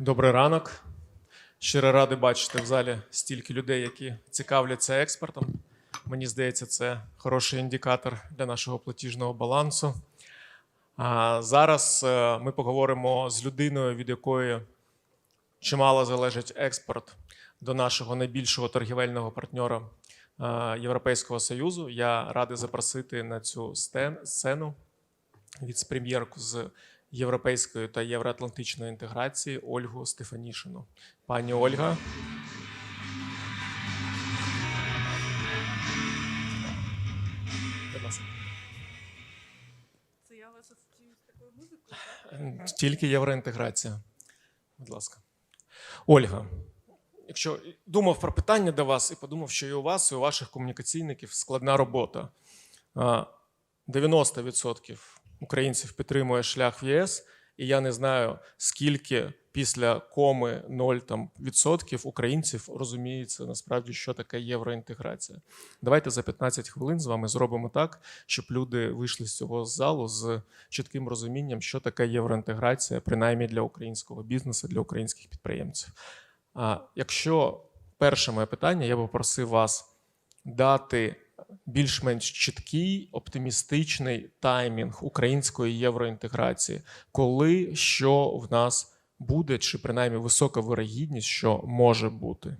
Добрий ранок. Щиро радий бачити в залі стільки людей, які цікавляться експортом. Мені здається, це хороший індикатор для нашого платіжного балансу. А зараз е, ми поговоримо з людиною, від якої чимало залежить експорт до нашого найбільшого торгівельного партнера е, Європейського Союзу. Я радий запросити на цю сцену віце-прем'єрку з європейської та євроатлантичної інтеграції Ольгу Стефанішину. Пані Ольга. Це я вас асоціюю з такою музикою. Тільки євроінтеграція. Будь ласка. Ольга, якщо думав про питання до вас і подумав, що і у вас, і у ваших комунікаційників складна робота. 90% українців підтримує шлях в ЄС, і я не знаю, скільки після коми 0 там, відсотків українців розуміється насправді, що таке євроінтеграція. Давайте за 15 хвилин з вами зробимо так, щоб люди вийшли з цього залу з чітким розумінням, що таке євроінтеграція, принаймні для українського бізнесу, для українських підприємців. А якщо перше моє питання, я би попросив вас дати більш-менш чіткий оптимістичний таймінг української євроінтеграції, коли що в нас буде, чи принаймні висока вирогідність, що може бути.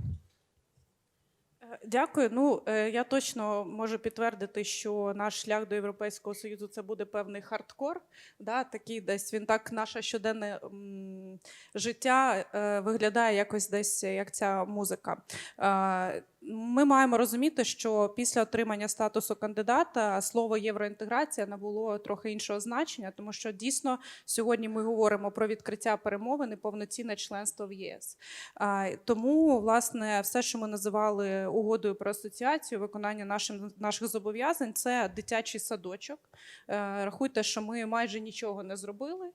Е, Дякую. Ну е, я точно можу підтвердити, що наш шлях до Європейського союзу це буде певний хардкор. Да, такий десь він так, наше щоденне життя е, виглядає якось десь як ця музика. Ми маємо розуміти, що після отримання статусу кандидата слово євроінтеграція набуло трохи іншого значення, тому що дійсно сьогодні ми говоримо про відкриття перемовин і повноцінне членство в єС. Тому, власне, все, що ми називали угодою про асоціацію, виконання нашим, наших зобов'язань, це дитячий садочок. Е, Рахуйте, що ми майже нічого не зробили,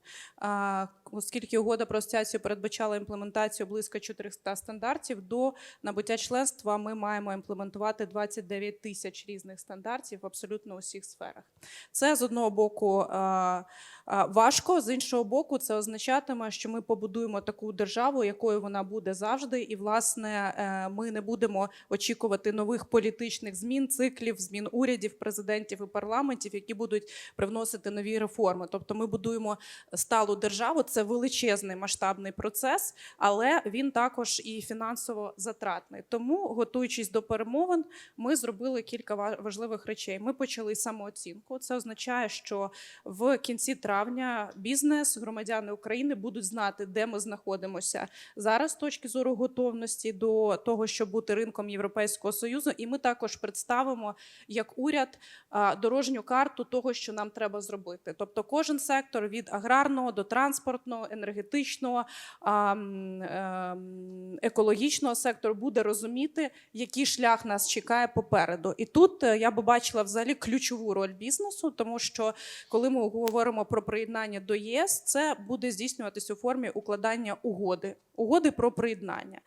оскільки угода про асоціацію передбачала імплементацію близько 400 стандартів. До набуття членства ми маємо імплементувати 29 тисяч різних стандартів в абсолютно усіх сферах. Це з одного боку е, важко, з іншого боку, це означатиме, що ми побудуємо таку державу, якою вона буде завжди, і власне е, ми не будемо очікувати нових політичних змін, циклів, змін урядів, президентів і парламентів, які будуть привносити нові реформи. Тобто, ми будуємо сталу державу. Це величезний масштабний процес, але він також і фінансово затратний. Тому, готуючись до перемовин, ми зробили кілька ва- важливих речей. Ми почали самооцінку. Це означає, що в кінці травня бізнес, громадяни України будуть знати, де ми знаходимося зараз з точки зору готовності до того, щоб бути ринком Європейського союзу. І ми також представимо як уряд дорожню карту того, що нам треба зробити. Тобто, кожен сектор від аграрного до транспортного, енергетичного, ем, екологічного сектору буде розуміти, який шлях нас чекає попереду. І тут е, я би бачила взагалі ключову роль бізнесу, тому що коли ми говоримо про приєднання до ЄС, це буде здійснюватись у формі укладання угоди, угоди про приєднання.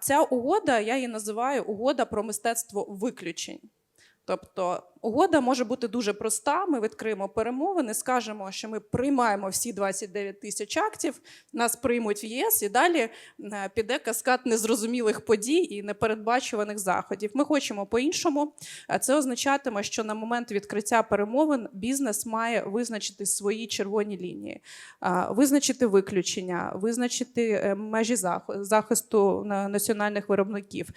Ця угода, я її називаю угода про мистецтво виключень. Тобто угода може бути дуже проста. Ми відкриємо перемовини, скажемо, що ми приймаємо всі 29 тисяч актів, нас приймуть в ЄС, і далі е, піде каскад незрозумілих подій і непередбачуваних заходів. Ми хочемо по-іншому. Е, Це означатиме, що на момент відкриття перемовин бізнес має визначити свої червоні лінії, е, визначити виключення, визначити межі зах- захисту національних виробників,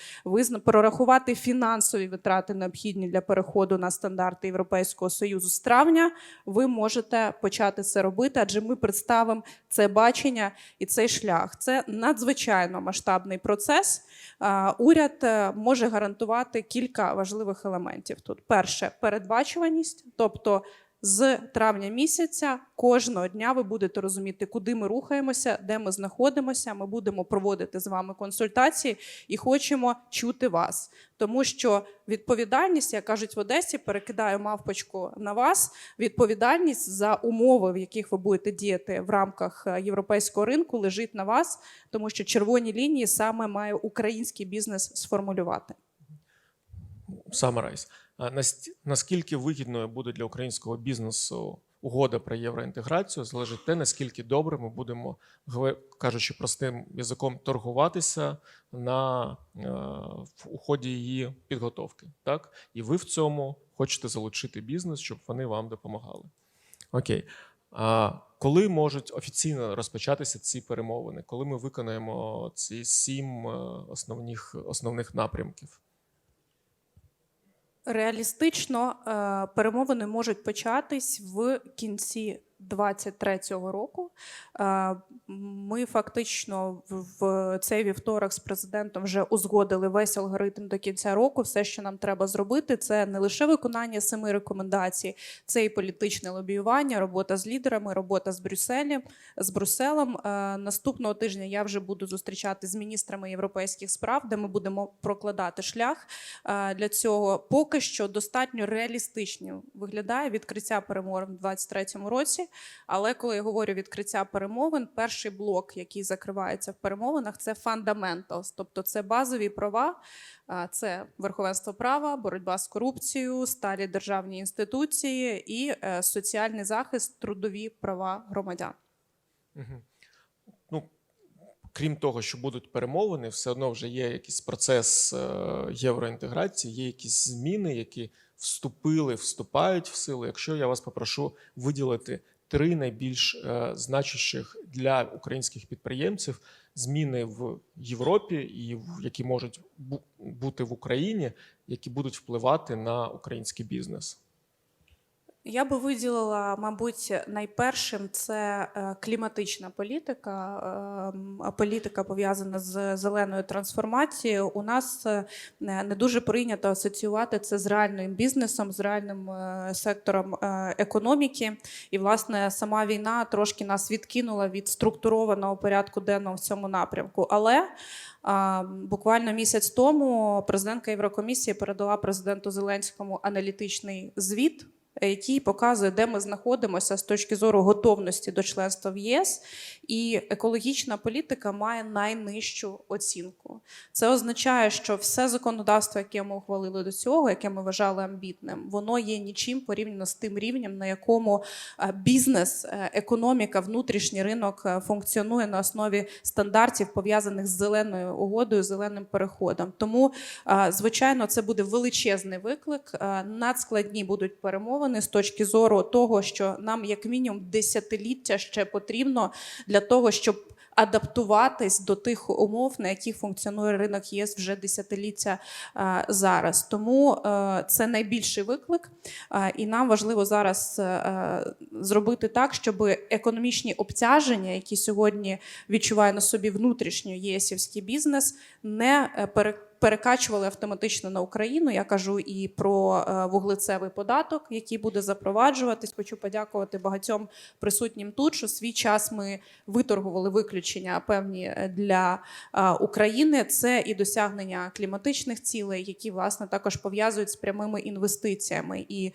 прорахувати фінансові витрати необхідні для переходу на стандарти Європейського союзу з травня. Ви можете почати це робити, адже ми представимо це бачення і цей шлях. Це надзвичайно масштабний процес. Уряд е, може гарантувати кілька важливих елементів. Тут перше передбачуваність, тобто. З травня місяця кожного дня ви будете розуміти, куди ми рухаємося, де ми знаходимося. Ми будемо проводити з вами консультації і хочемо чути вас, тому що відповідальність, як кажуть в Одесі, перекидаю мавпочку на вас. Відповідальність за умови, в яких ви будете діяти в рамках е, європейського ринку, лежить на вас, тому що червоні лінії саме має український бізнес сформулювати. Summarize. Наскільки вигідною буде для українського бізнесу угода про євроінтеграцію, залежить те, наскільки добре ми будемо, кажучи простим язиком, торгуватися на е, в у ході її підготовки. Так, і ви в цьому хочете залучити бізнес, щоб вони вам допомагали. Окей. А коли можуть офіційно розпочатися ці перемовини? Коли ми виконаємо ці сім е, основних, основних напрямків? Реалістично е, перемовини можуть початись в кінці 2023 року. Е, Ми фактично в- цей вівторок з президентом вже узгодили весь алгоритм до кінця року. Все, що нам треба зробити, це не лише виконання семи рекомендацій, це і політичне лобіювання, робота з лідерами, робота з Брюсселем. З Брюсселем Е, наступного тижня я вже буду зустрічати з міністрами європейських справ, де ми будемо прокладати шлях е, для цього. Поки що достатньо реалістично виглядає відкриття перемовин в 2023 році. Але коли я говорю відкриття перемовин, перший блок, який закривається в перемовинах, це fundamentals, тобто це базові права, це верховенство права, боротьба з корупцією, сталі державні інституції і е, соціальний захист, трудові права громадян. Ну, крім того, що будуть перемовини, все одно вже є якийсь процес е, євроінтеграції, є якісь зміни, які вступили, вступають в силу. Якщо я вас попрошу виділити три найбільш е, значущих для українських підприємців зміни в Європі і які можуть бути в Україні, які будуть впливати на український бізнес. Я би виділила, мабуть, найпершим це е, кліматична політика, ем, політика пов'язана з зеленою трансформацією. У нас е, не дуже прийнято асоціювати це з реальним бізнесом, з реальним е, сектором економіки. І, власне, сама війна трошки нас відкинула від структурованого порядку денного в цьому напрямку. Але Буквально місяць тому президентка Єврокомісії передала президенту Зеленському аналітичний звіт, який показує, де ми знаходимося з точки зору готовності до членства в ЄС, і екологічна політика має найнижчу оцінку. Це означає, що все законодавство, яке ми ухвалили до цього, яке ми вважали амбітним, воно є нічим порівняно з тим рівнем, на якому е, бізнес, е, економіка, внутрішній ринок е, функціонує на основі стандартів, пов'язаних з зеленою угодою, зеленим переходом. Тому, звичайно, це буде величезний виклик. Надскладні будуть перемовини з точки зору того, що нам як мінімум десятиліття ще потрібно для того, щоб адаптуватись до тих умов, на яких функціонує ринок ЄС вже десятиліття е, зараз. Тому е, це найбільший виклик, е, і нам важливо зараз е, зробити так, щоб економічні обтяження, які сьогодні відчуває на собі внутрішньо єсівський бізнес, не е, пере- перекачували автоматично на Україну. Я кажу і про е, вуглецевий податок, який буде запроваджуватись. Хочу подякувати багатьом присутнім тут, що свій час ми виторгували виключення певні е, для е, України. Це і досягнення кліматичних цілей, які власне також пов'язують з прямими інвестиціями. І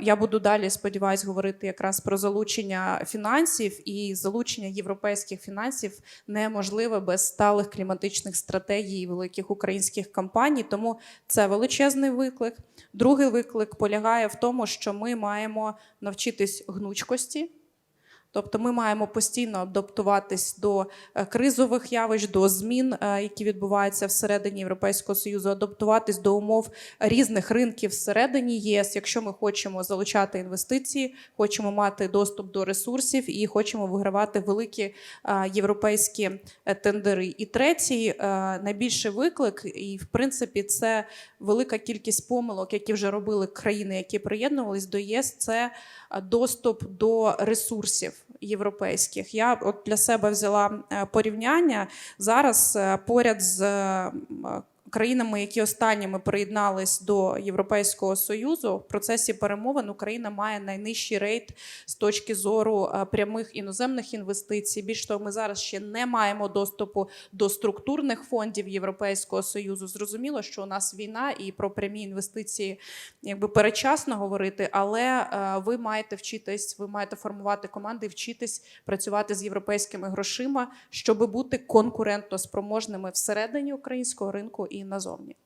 я буду далі сподіваюсь говорити якраз про залучення фінансів і залучення європейських фінансів неможливе без сталих кліматичних стратегій великих українських компаній. Тому це величезний виклик. Другий виклик полягає в тому, що ми маємо навчитись гнучкості. Тобто ми маємо постійно адаптуватись до е, кризових явищ, до змін, е, які відбуваються всередині Європейського союзу, адаптуватись до умов різних ринків всередині ЄС, якщо ми хочемо залучати інвестиції, хочемо мати доступ до ресурсів і хочемо вигравати великі е, європейські тендери. І третій найбільший виклик, і в принципі це велика кількість помилок, які вже робили країни, які приєднувались до ЄС. Це доступ до ресурсів європейських. Я от для себе взяла е, порівняння зараз е, поряд з е, країнами, які останніми приєднались до Європейського союзу. В процесі перемовин Україна має найнижчий рейт з точки зору е, прямих іноземних інвестицій. Більш того, ми зараз ще не маємо доступу до структурних фондів Європейського союзу. Зрозуміло, що у нас війна і про прямі інвестиції якби перечасно говорити, але е, ви маєте вчитись, ви маєте формувати команди, вчитись працювати з європейськими грошима, щоб бути конкурентоспроможними всередині українського ринку і назовні.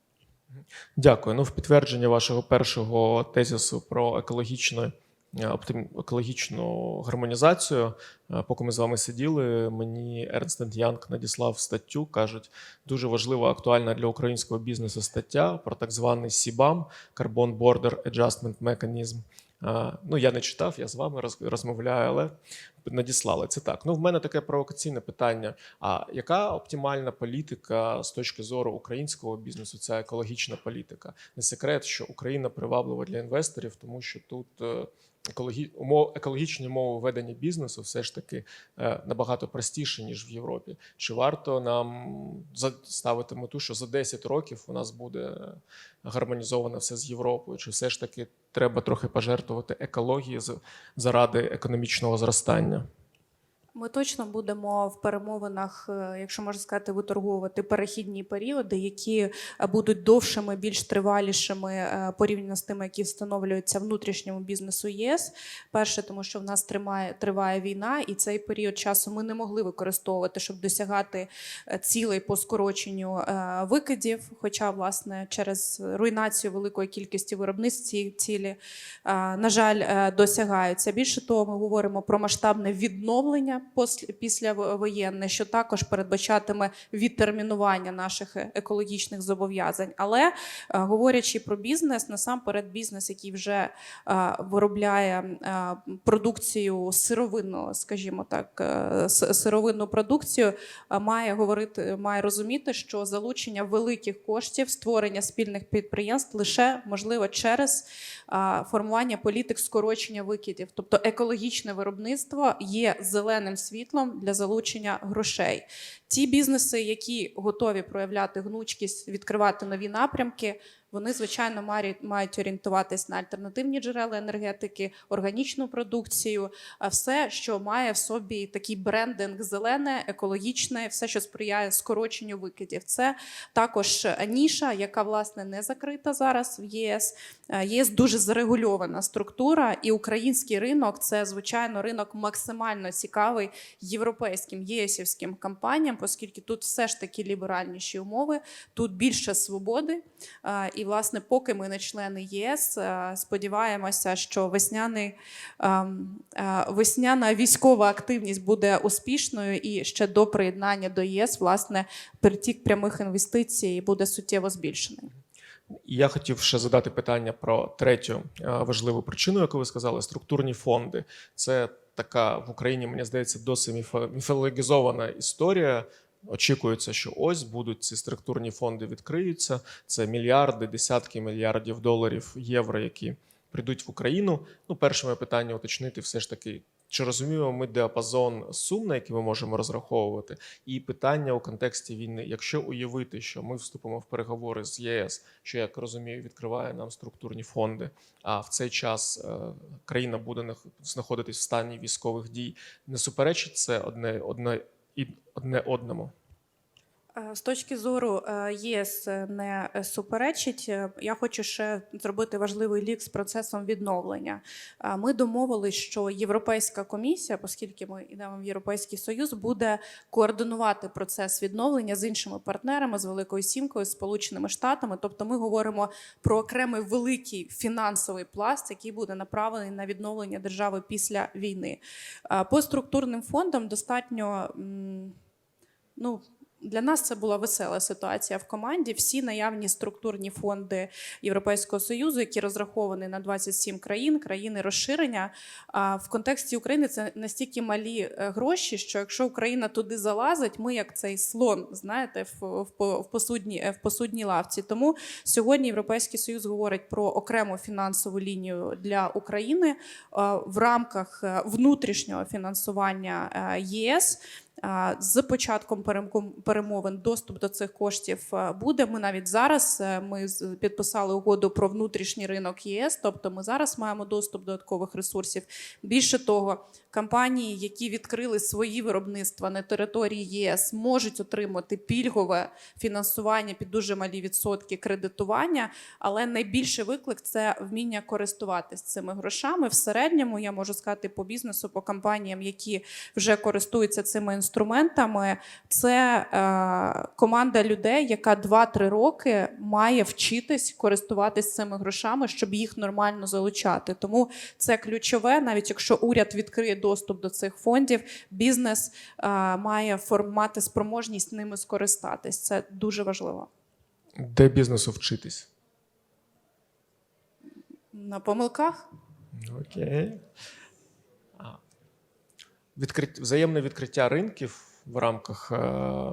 Дякую. Ну, в підтвердження вашого першого тезису про екологічну е, екологічну гармонізацію. Е, Поки ми з вами сиділи, мені Ernst Young надіслав статтю. кажуть, дуже важлива, актуальна для українського бізнесу стаття про так званий CBAM – Carbon Border Adjustment Mechanism. Ну, я не читав, я з вами розмовляю, але надіслали це так. Ну, в мене таке провокаційне питання: а яка оптимальна політика з точки зору українського бізнесу? Ця екологічна політика? Не секрет, що Україна приваблива для інвесторів, тому що тут е. Екологічні умови ведення бізнесу все ж таки е, набагато простіше ніж в Європі. Чи варто нам ставити мету, що за 10 років у нас буде гармонізовано все з Європою? Чи все ж таки треба трохи пожертвувати екології заради економічного зростання? Ми точно будемо в перемовинах, е, якщо можна сказати, виторговувати перехідні періоди, які е, будуть довшими, більш тривалішими е, порівняно з тими, які встановлюються внутрішньому бізнесу ЄС. Перше, тому що в нас тримає триває війна, і цей період часу ми не могли використовувати, щоб досягати цілей по скороченню викидів. Хоча, власне, через руйнацію великої кількості виробництв ці цілі, на жаль, досягаються. Більше того, ми говоримо про масштабне відновлення післявоєнне, що також передбачатиме відтермінування наших е- екологічних зобов'язань. Але е, говорячи про бізнес, насамперед бізнес, який вже е, виробляє продукцію сировинну, скажімо так, сировинну продукцію, має говорити, має розуміти, що залучення великих коштів, створення спільних підприємств лише можливо через формування політик скорочення викидів. Тобто екологічне виробництво є зеленим світлом для залучення грошей. Ті бізнеси, які готові проявляти гнучкість, відкривати нові напрямки. Вони звичайно мають, мають орієнтуватись на альтернативні джерела енергетики, органічну продукцію, а все, що має в собі такий брендинг зелене, екологічне, все, що сприяє скороченню викидів. Це також ніша, яка власне не закрита зараз в ЄС. Е, ЄС дуже зарегульована структура, і український ринок це звичайно ринок максимально цікавий європейським єсівським компаніям, оскільки тут все ж таки ліберальніші умови, тут більше свободи. І, власне, поки ми не члени ЄС, е, сподіваємося, що весняний, ем, е, весняна військова активність буде успішною і ще до приєднання до ЄС, власне, притік прямих інвестицій буде суттєво збільшений. Я хотів ще задати питання про третю е, важливу причину, яку ви сказали: структурні фонди. Це така в Україні, мені здається, досить міфо- міфологізована історія. Очікується, що ось будуть ці структурні фонди відкриються. Це мільярди, десятки мільярдів доларів, євро, які прийдуть в Україну. Ну, перше моє питання уточнити все ж таки. Чи розуміємо ми діапазон сум, на які ми можемо розраховувати, і питання у контексті війни, якщо уявити, що ми вступимо в переговори з ЄС, що як розумію, відкриває нам структурні фонди, а в цей час е, країна буде нах- знаходитись в стані військових дій, не суперечить це одне одне і одне одному. Е, З точки зору е, ЄС не суперечить. Е, Я хочу ще зробити важливий лік з процесом відновлення. Ми домовились, що Європейська комісія, оскільки ми йдемо в Європейський Союз, буде координувати процес відновлення з іншими партнерами, з Великою Сімкою, з Сполученими Штатами. Тобто, ми говоримо про окремий великий фінансовий пласт, який буде направлений на відновлення держави після війни. По структурним фондам достатньо. Ну, для нас це була весела ситуація в команді. Всі наявні структурні фонди Європейського союзу, які розраховані на 27 країн, країни розширення. В контексті України це настільки малі е, гроші, що якщо Україна туди залазить, ми як цей слон, знаєте, в, в, в посудній е, в посудній лавці. Тому сьогодні Європейський союз говорить про окрему фінансову лінію для України е, в рамках внутрішнього фінансування ЄС. З початком перемовин доступ до цих коштів е, буде. Ми навіть зараз е, ми підписали угоду про внутрішній ринок ЄС, тобто ми зараз маємо доступ до додаткових ресурсів. Більше того, компанії, які відкрили свої виробництва на території ЄС, можуть отримати пільгове фінансування під дуже малі відсотки кредитування. Але найбільший виклик це вміння користуватись цими грошами. В середньому я можу сказати по бізнесу, по компаніям, які вже користуються цими інструментами, інструментами. Це е, команда людей, яка 2-3 роки має вчитись користуватись цими грошами, щоб їх нормально залучати. Тому це ключове, навіть якщо уряд відкриє доступ до цих фондів, бізнес е, має форм- мати спроможність ними скористатись. Це дуже важливо. Де бізнесу вчитись? На помилках Окей. А, Відкрит... Взаємне відкриття ринків в рамках е...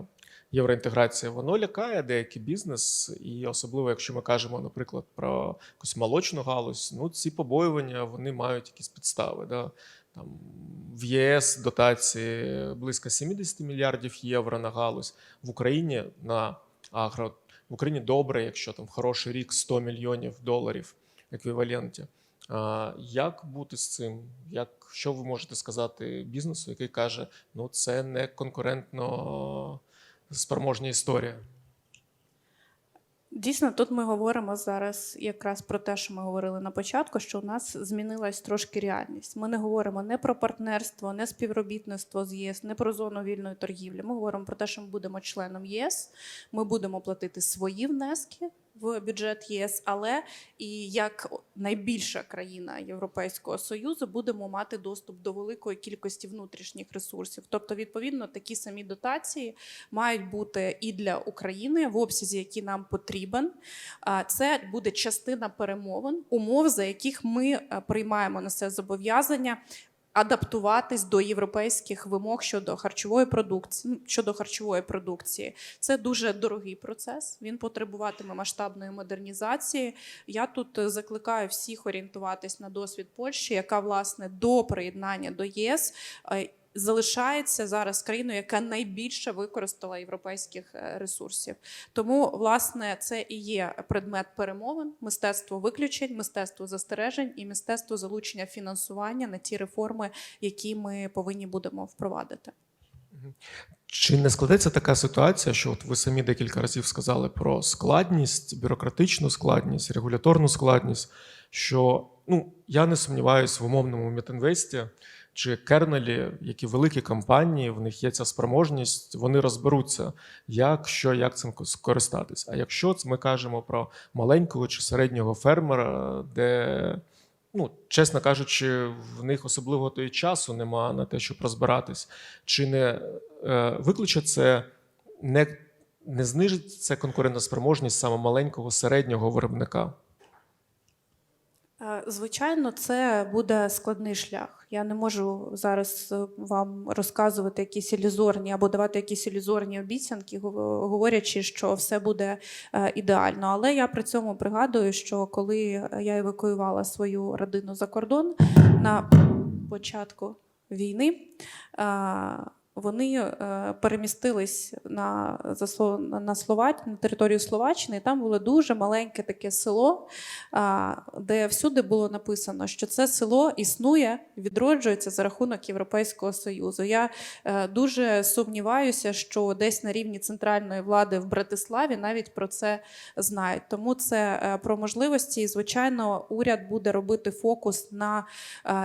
євроінтеграції воно лякає деякий бізнес, і особливо, якщо ми кажемо, наприклад, про якусь молочну галузь, ну ці побоювання вони мають якісь підстави. Да? Там в ЄС дотації близько 70 мільярдів євро на галузь в Україні на агро. В Україні добре, якщо там хороший рік 100 мільйонів доларів еквіваленті. Як бути з цим? Як, що ви можете сказати бізнесу, який каже, ну це не конкурентно спроможна історія? Дійсно, тут ми говоримо зараз якраз про те, що ми говорили на початку, що у нас змінилась трошки реальність. Ми не говоримо не про партнерство, не співробітництво з ЄС, не про зону вільної торгівлі. Ми говоримо про те, що ми будемо членом ЄС, ми будемо платити свої внески в бюджет ЄС, але і як найбільша країна Європейського союзу будемо мати доступ до великої кількості внутрішніх ресурсів. Тобто, відповідно, такі самі дотації мають бути і для України в обсязі, який нам потрібен. Це буде частина перемовин, умов, за яких ми е, приймаємо на це зобов'язання. Адаптуватись до європейських вимог щодо харчової продукції щодо харчової продукції. Це дуже дорогий процес. Він потребуватиме масштабної модернізації. Я тут е, закликаю всіх орієнтуватись на досвід Польщі, яка власне до приєднання до ЄС е, залишається зараз країною, яка найбільше використала європейських е, ресурсів. Тому, власне, це і є предмет перемовин: мистецтво виключень, мистецтво застережень і мистецтво залучення фінансування на ті реформи, які ми повинні будемо впровадити. Чи не складеться така ситуація, що от ви самі декілька разів сказали про складність, бюрократичну складність, регуляторну складність? Що ну я не сумніваюся в умовному Метинвесті чи Кернелі, які великі компанії, в них є ця спроможність, вони розберуться, як що, як цим скористатись. А якщо ми кажемо про маленького чи середнього фермера, де ну, чесно кажучи, в них особливо то часу нема на те, щоб розбиратись, чи не е, викличе це не, не знижить це конкурентоспроможність саме маленького середнього виробника? Е, Звичайно, це буде складний шлях. Я не можу зараз е, вам розказувати якісь ілюзорні або давати якісь ілюзорні обіцянки, говорячи, що все буде е, ідеально. Але я при цьому пригадую, що коли я евакуювала свою родину за кордон на початку війни. Вони е, перемістились на, на Словач, на територію Словаччини, і там було дуже маленьке таке село, де всюди було написано, що це село існує, відроджується за рахунок Європейського Союзу. Я е, дуже сумніваюся, що десь на рівні центральної влади в Братиславі навіть про це знають. Тому це е, про можливості. І, звичайно, уряд буде робити фокус на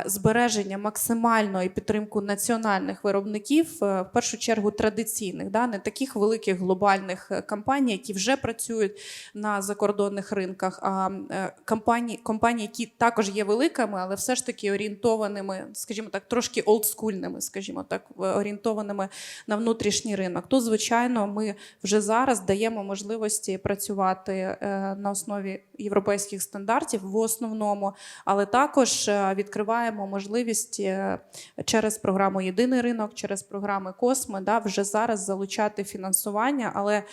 збереження максимально і підтримку національних виробників, в першу чергу традиційних, да, не таких великих глобальних е, компаній, які вже працюють на закордонних ринках, а е, компанії, компанії, які також є великими, але все ж таки орієнтованими, скажімо так, трошки олдскульними, скажімо так, орієнтованими на внутрішній ринок. Тут, звичайно, ми вже зараз даємо можливості працювати е, на основі європейських стандартів в основному, але також відкриваємо можливість через програму Єдиний ринок, через програми Косме, да, вже зараз залучати фінансування. Але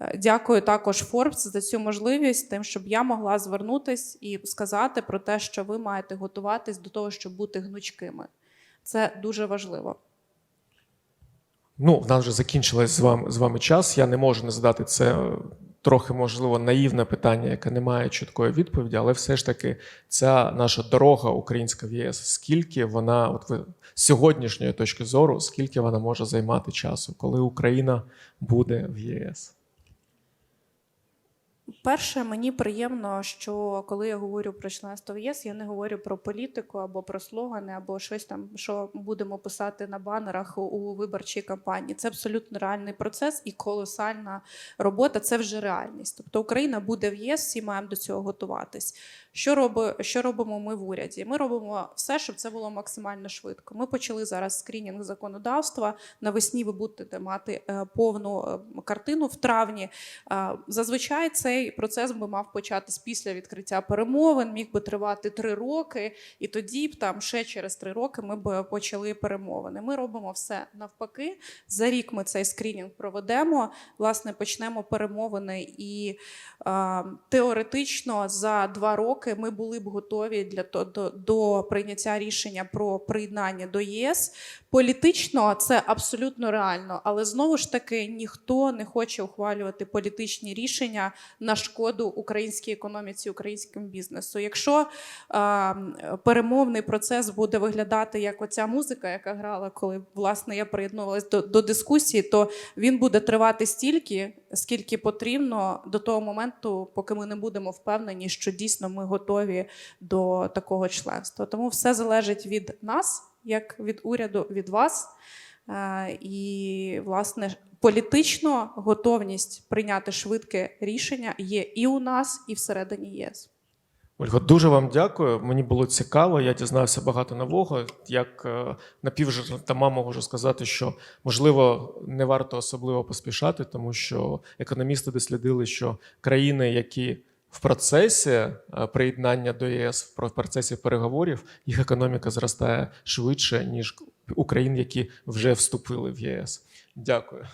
е, дякую також Форбс за цю можливість, тим, щоб я могла звернутись і сказати про те, що ви маєте готуватись до того, щоб бути гнучкими. Це дуже важливо. Ну, в нас вже закінчилось з вами, з вами час. Я не можу не задати це е, трохи, можливо, наївне питання, яке не має чіткої відповіді, але все ж таки ця наша дорога українська в ЄС, скільки вона, от ви з сьогоднішньої точки зору, скільки вона може займати часу, коли Україна буде в ЄС? Перше, мені приємно, що коли я говорю про членство в ЄС, я не говорю про політику або про слогани, або щось там, що будемо писати на банерах у- виборчій кампанії. Це абсолютно реальний процес і колосальна робота. Це вже реальність. Тобто Україна буде в ЄС, всі маємо до цього готуватись. Що, роби, що робимо ми в уряді? Ми робимо все, щоб це було максимально швидко. Ми почали зараз скринінг законодавства. Навесні ви будете мати е, повну е, картину в травні. Е, Зазвичай цей процес би мав початись після відкриття перемовин, міг би тривати три роки, і тоді б там ще через три роки ми б почали перемовини. Ми робимо все навпаки. За рік ми цей скринінг проведемо. Власне, почнемо перемовини, і е, теоретично за два роки ми були б готові для до, до прийняття рішення про приєднання до ЄС. Політично це абсолютно реально, але знову ж таки ніхто не хоче ухвалювати політичні рішення на шкоду українській економіці, українському бізнесу. Якщо е, перемовний процес буде виглядати як оця музика, яка грала, коли власне я приєднувалась до, до дискусії, то він буде тривати стільки, скільки потрібно до того моменту, поки ми не будемо впевнені, що дійсно ми готові до такого членства. Тому все залежить від нас, як від уряду, від вас. І, власне, політично готовність прийняти швидке рішення є і у нас, і всередині ЄС. Ольга, дуже вам дякую. Мені було цікаво. Я дізнався багато нового. Як е, напівжартома можу сказати, що можливо не варто особливо поспішати, тому що економісти дослідили, що країни, які в процесі е, приєднання до ЄС, в про- процесі переговорів, їх економіка зростає швидше ніж у країн, які вже вступили в ЄС. Дякую.